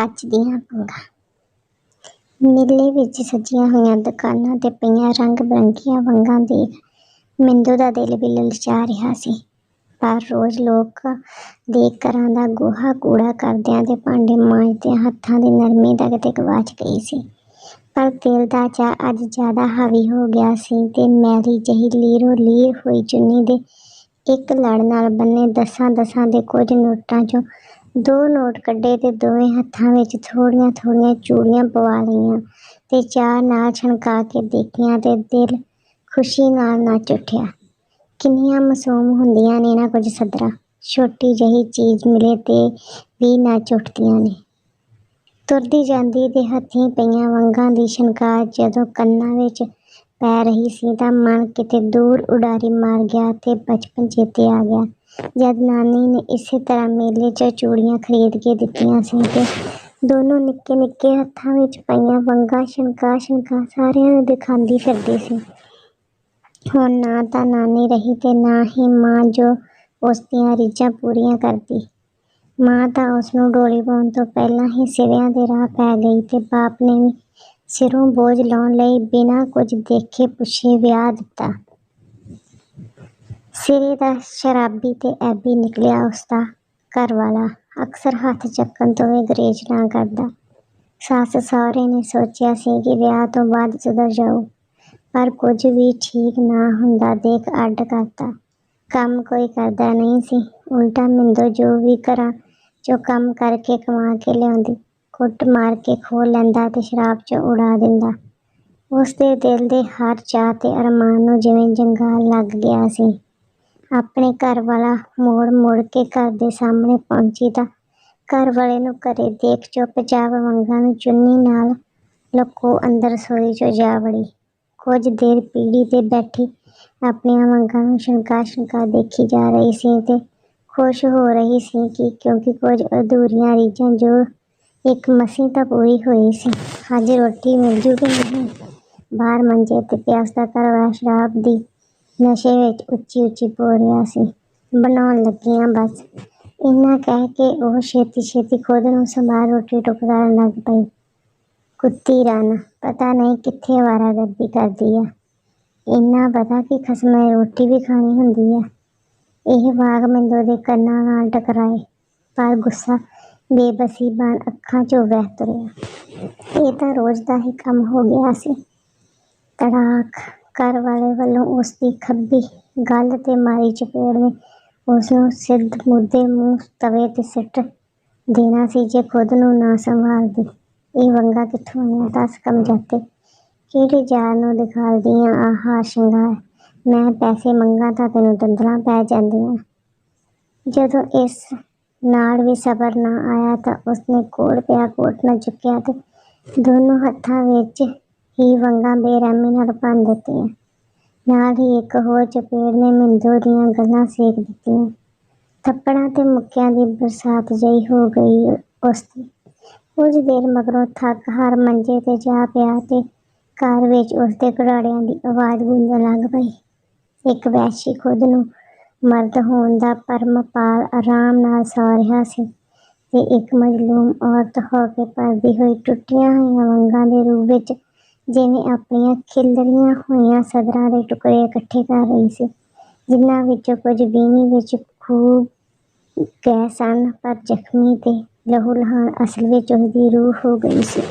ਕੱਚ ਦੀਆਂ ਵੰਗਾਂ ਮੇਲੇ ਵਿੱਚ ਸਜੀਆਂ ਹੋਈਆਂ ਦੁਕਾਨਾਂ ਤੇ ਪਈਆਂ ਰੰਗ ਬਿਰੰਗੀਆਂ ਵੰਗਾਂ ਦੇਖ ਮਿੰਦੋ ਦਾ ਦਿਲ ਵੀ ਲਲਚਾ ਰਿਹਾ ਸੀ। ਪਰ ਰੋਜ਼ ਲੋਕ ਦੇ ਘਰਾਂ ਦਾ ਗੋਹਾ ਕੂੜਾ ਕਰਦਿਆਂ ਤੇ ਭਾਂਡੇ ਮਾਂਜਦਿਆਂ ਹੱਥਾਂ ਦੀ ਨਰਮੀ ਤਾਂ ਕਿਤੇ ਗਵਾਚ ਗਈ ਸੀ। ਪਰ ਦਿਲ ਦਾ ਚਾਅ ਅੱਜ ਜ਼ਿਆਦਾ ਹਾਵੀ ਹੋ ਗਿਆ ਸੀ ਤੇ ਮੈਲੀ ਜਿਹੀ ਲੀਰੋ ਲੀਰ ਹੋਈ ਚੁੰਨੀ ਦੇ ਇੱਕ ਲੜ ਨਾਲ ਬੰਨੇ ਦਸਾਂ ਦਸਾਂ ਦੇ ਕੁਝ ਨੋਟਾਂ ਚੋਂ ਦੋ ਨੋਟ ਕੱਢੇ ਤੇ ਦੋਵੇਂ ਹੱਥਾਂ ਵਿੱਚ ਥੋੜੀਆਂ ਥੋੜੀਆਂ ਚੂੜੀਆਂ ਪਵਾ ਲਈਆਂ ਤੇ ਚਾਅ ਨਾਲ ਛਣਕਾ ਕੇ ਦੇਖੀਆਂ ਤੇ ਦਿਲ ਖੁਸ਼ੀ ਨਾਲ ਨੱਚ ਉੱਠਿਆ। ਕਿੰਨੀਆਂ ਮਾਸੂਮ ਹੁੰਦੀਆਂ ਨੇ ਨਾ ਕੁਝ ਸੱਦਰਾਂ। ਛੋਟੀ ਜਿਹੀ ਚੀਜ਼ ਮਿਲੇ ਤੇ ਵੀ ਨੱਚ ਉੱਠਦੀਆਂ ਨੇ। ਤੁਰਦੀ ਜਾਂਦੀ ਦੇ ਹੱਥੀਂ ਪਈਆਂ ਵੰਗਾਂ ਦੀ ਛਣਕਾਰ ਜਦੋਂ ਕੰਨਾਂ ਵਿੱਚ ਪੈ ਰਹੀ ਸੀ ਤਾਂ ਮਨ ਕਿਤੇ ਦੂਰ ਉਡਾਰੀ ਮਾਰ ਗਿਆ ਤੇ ਬਚਪਨ ਚੇਤੇ ਆ ਗਿਆ। ਜਦ ਨਾਨੀ ਨੇ ਇਸੇ ਤਰ੍ਹਾਂ ਮੇਲੇ ਚ ਚੂੜੀਆਂ ਖਰੀਦ ਕੇ ਦਿੱਤੀਆਂ ਸੀ ਤੇ ਦੋਨੋਂ ਨਿੱਕੇ ਨਿੱਕੇ ਹੱਥਾਂ ਵਿੱਚ ਪਈਆਂ ਵੰਗਾਂ ਛਣਕਾ ਛਣਕਾ ਸਾਰਿਆਂ ਨੂੰ ਦਿਖਾਉਂਦੀ ਫਿਰਦੀ ਸੀ। ਹੁਣ ਨਾ ਤਾਂ ਨਾਨੀ ਰਹੀ ਤੇ ਨਾ ਹੀ ਮਾਂ ਜੋ ਉਸ ਦੀਆਂ ਰੀਝਾਂ ਪੂਰੀਆਂ ਕਰਦੀ। ਮਾਂ ਤਾਂ ਉਸ ਨੂੰ ਡੋਲੀ ਪਾਉਣ ਤੋਂ ਪਹਿਲਾਂ ਹੀ ਸਿਰਿਆਂ ਦੇ ਰਾਹ ਪੈ ਗਈ ਤੇ ਬਾਪ ਨੇ ਵੀ ਸਿਰੋਂ ਬੋਝ ਲਾਉਣ ਲਈ ਬਿਨਾਂ ਕੁਝ ਦੇਖੇ ਪੁੱਛੇ ਵਿਆਹ ਦਿੱਤਾ। ਸਿਰੇ ਦਾ ਸ਼ਰਾਬੀ ਤੇ ਐਬੀ ਨਿਕਲਿਆ ਉਸਦਾ ਘਰ ਵਾਲਾ ਅਕਸਰ ਹੱਥ ਚੱਕਣ ਤੋਂ ਵੀ ਗਰੇਜ ਨਾ ਕਰਦਾ। ਸੱਸ ਸਹੁਰੇ ਨੇ ਸੋਚਿਆ ਸੀ ਕਿ ਵਿਆਹ ਤੋਂ ਬਾਅਦ ਸੁਧਰ ਜਾਊ, ਪਰ ਕੁਝ ਵੀ ਠੀਕ ਨਾ ਹੁੰਦਾ ਦੇਖ ਅੱਡ ਕਰਤਾ। ਕੰਮ ਕੋਈ ਕਰਦਾ ਨਹੀਂ ਸੀ। ਉਲਟਾ ਮਿੰਦੋ ਜੋ ਵੀ ਘਰਾਂ ਚੋਂ ਕੰਮ ਕਰਕੇ ਕਮਾ ਕੇ ਲਿਆਉਂਦੀ, ਕੁੱਟ ਮਾਰ ਕੇ ਖੋਹ ਲੈਂਦਾ ਤੇ ਸ਼ਰਾਬ 'ਚ ਉਡਾ ਦਿੰਦਾ। ਉਸ ਦੇ ਦਿਲ ਦੇ ਹਰ ਚਾਹ ਤੇ ਅਰਮਾਨ ਨੂੰ ਜਿਵੇਂ ਜੰਗਾਲ ਲੱਗ ਗਿਆ ਸੀ। ਆਪਣੇ ਘਰ ਵਾਲਾ ਮੋੜ ਮੋੜ ਕੇ ਘਰ ਦੇ ਸਾਹਮਣੇ ਪਹੁੰਚੀ ਤਾਂ ਘਰ ਵਾਲੇ ਨੂੰ ਘਰੇ ਦੇਖ ਚੁੱਪ ਚੁੱਪਚਾਪ ਵੰਗਾਂ ਨੂੰ ਚੁੰਨੀ ਨਾਲ ਲੁਕੋ ਅੰਦਰ ਰਸੋਈ 'ਚ ਜਾ ਵੜੀ। ਕੁਝ ਦੇਰ ਪੀੜੀ ਤੇ ਬੈਠੀ ਆਪਣੀਆਂ ਵੰਗਾਂ ਨੂੰ ਛਣਕਾ ਛਣਕਾ ਦੇਖੀ ਜਾ ਰਹੀ ਸੀ ਤੇ ਖੁਸ਼ ਹੋ ਰਹੀ ਸੀ ਕਿ ਕਿਉਂਕਿ ਕੁਝ ਅਧੂਰੀਆਂ ਰੀਝਾਂ ਜੋ ਇੱਕ ਮਸੀਂ ਤਾਂ ਪੂਰੀ ਹੋਈ ਸੀ। ਅੱਜ ਰੋਟੀ ਮਿਲ ਜੂਗੀ ਨਹੀਂ? ਬਾਹਰ ਮੰਜੇ ਤੇ ਪਿਆਸ ਦਾ ਘਰ ਵਾਲਾ ਸ਼ਰਾਬ ਦੀ ਨਸ਼ੇ ਵਿੱਚ ਉੱਚੀ ਉੱਚੀ ਬੋਲ ਰਿਹਾ ਸੀ ਬਣਾਉਣ ਲੱਗੀਆਂ ਬਸ। ਇੰਨਾ ਕਹਿ ਕੇ ਉਹ ਛੇਤੀ ਛੇਤੀ ਖੁਦ ਨੂੰ ਸੰਭਾਲ ਰੋਟੀ ਟੁੱਕ ਕਰਨ ਲੱਗ ਪਈ। ਕੁੱਤੀ ਰਨ ਪਤਾ ਨਹੀਂ ਕਿੱਥੇ ਵਾਰਾਗਰਦੀ ਕਰਦੀ ਆ। ਇੰਨਾ ਪਤਾ ਕਿ ਖਸਮੇ ਰੋਟੀ ਵੀ ਖਾਣੀ ਹੁੰਦੀ ਆ। ਇਹ ਵਾਗ ਮਿੰਦੋ ਦੇ ਕੰਨਾਂ ਨਾਲ ਟਕਰਾਏ, ਪਰ ਗੁੱਸਾ ਬੇਬਸੀ ਬਣ ਅੱਖਾਂ 'ਚੋਂ ਵਹਿ ਤੁਰਿਆ। ਇਹ ਤਾਂ ਰੋਜ਼ ਦਾ ਹੀ ਕੰਮ ਹੋ ਗਿਆ ਸੀ। ਤੜਾਕ। ਘਰ ਵਾਲੇ ਵੱਲੋਂ ਉਸ ਦੀ ਖੱਬੀ ਗੱਲ ਤੇ ਮਾਰੀ ਚਪੇੜ ਨੇ। ਉਸ ਨੂੰ ਸਿੱਧ ਮੁੱਦੇ ਮੂੰਹ, ਤਵੇ ਤੇ ਸਿੱਟ ਦੇਣਾ ਸੀ ਜੇ ਖੁਦ ਨੂੰ ਨਾ ਸੰਭਾਲਦੀ। ਇਹ ਵੰਗਾ ਕਿੱਥੋਂ ਆਇਆ ਦੱਸ ਕਮ ਜਾਤੇ ਕਿਹੜੀ ਨੂੰ ਦਿਖਾਲਦੀਆਂ? ਆਹ, ਸ਼ਿੰਗਾਰ, ਮੈਂ ਪੈਸੇ ਮੰਗਾ ਤਾਂ ਤੈਨੂੰ ਦੰਦਲਾਂ ਪੈ ਜਾਂਦੀਆਂ। ਜਦੋਂ ਇਸ ਨਾਲ ਵੀ ਸਬਰ ਨਾ ਆਇਆ ਤਾਂ ਉਸਨੇ ਕੋੜ ਪਿਆ ਕੋਟ ਨਾ ਚੁੱਕਿਆ ਤੇ ਦੋਨੋਂ ਹੱਥਾਂ ਵਿੱਚ ਹੀ ਵੰਗਾਂ ਬੇਰਹਿਮੀ ਨਾਲ ਭੰਨ ਦਿੱਤੀਆਂ। ਨਾਲ ਹੀ ਇੱਕ ਹੋਰ ਚਪੇੜ ਨੇ ਮਿੰਦੂ ਦੀਆਂ ਗੱਲਾਂ ਸੇਕ ਦਿੱਤੀਆਂ। ਥੱਪੜਾਂ ਤੇ ਮੁੱਕਿਆਂ ਦੀ ਬਰਸਾਤ ਜਿਹੀ ਹੋ ਗਈ ਉਸਦੀ ਕੁਝ ਦੇਰ ਮਗਰੋਂ ਥੱਕ ਹਰ ਮੰਜੇ ਤੇ ਜਾ ਪਿਆ ਤੇ ਘਰ ਵਿੱਚ ਉਸਦੇ ਘੜਾੜਿਆਂ ਦੀ ਆਵਾਜ਼ ਗੂੰਜਣ ਲੱਗ ਪਈ। ਇੱਕ ਵੈਸ਼ੀ ਖੁਦ ਨੂੰ ਮਰਦ ਹੋਣ ਦਾ ਪਰਮਪਾਲ ਆਰਾਮ ਨਾਲ ਸੌ ਰਿਹਾ ਸੀ ਤੇ ਇੱਕ ਮਜਲੂਮ ਔਰਤ ਹੋ ਕੇ ਪਰਦੀ ਹੋਈ ਟੁੱਟੀਆਂ ਹੋਈਆਂ ਵੰਗਾਂ ਦੇ ਰੂਪ ਵਿੱਚ ਜਿਵੇਂ ਆਪਣੀਆਂ ਖਿਲਰੀਆਂ ਹੋਈਆਂ ਸਦਰਾਂ ਦੇ ਟੁਕੜੇ ਇਕੱਠੇ ਕਰ ਰਹੀ ਸੀ, ਜਿਨ੍ਹਾਂ ਵਿੱਚੋਂ ਕੁਝ ਵੀਣੀ ਵਿੱਚ ਖੂਬ ਗਏ ਸਨ, ਪਰ ਜ਼ਖਮੀ ਤੇ ਲਹੂ ਲਹਾਨ ਅਸਲ ਵਿੱਚ ਉਸਦੀ ਰੂਹ ਹੋ ਗਈ ਸੀ।